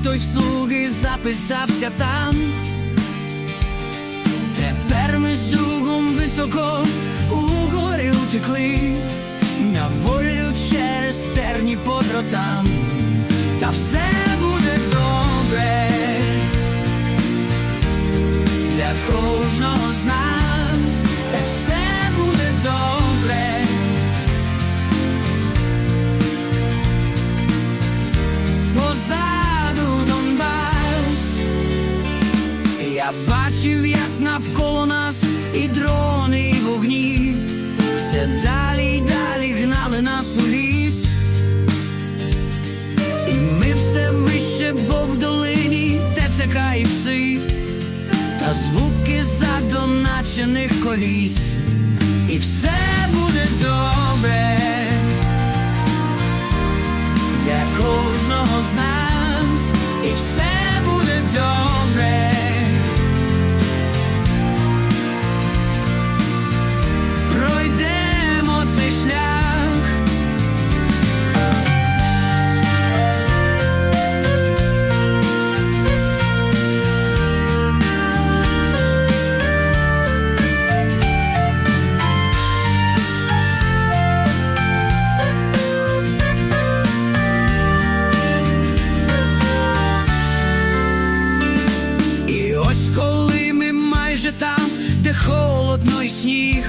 той в слуги записався там. Тепер ми з другом високо у гори утекли, на волю через терні по та все буде добре для кожного з нас, Я бачив, як навколо нас і дрони, і вогні, все далі й далі гнали нас у ліс. І ми все вище, бо в долині ТЦК і пси, та звуки задоначених коліс. І все буде добре для кожного з нас, і все холодно і сніг,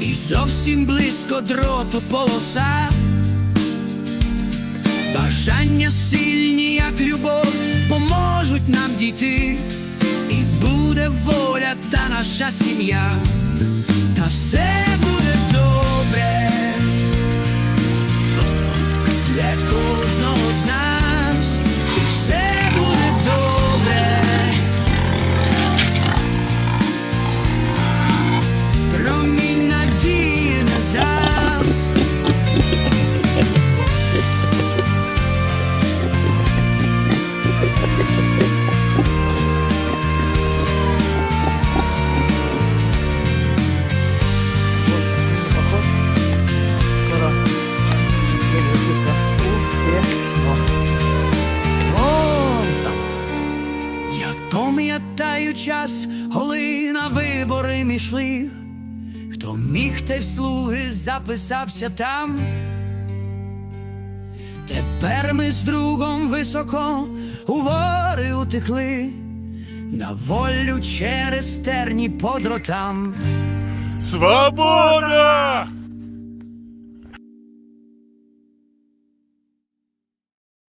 і зовсім близько дроту полоса, бажання сильні, як любов, поможуть нам дійти, і буде воля та наша сім'я, та все буде добре час, коли на вибори ми хто міг те в слуги записався там. Тепер ми з другом високо у гори утекли, на волю через терні по дротам. Свобода!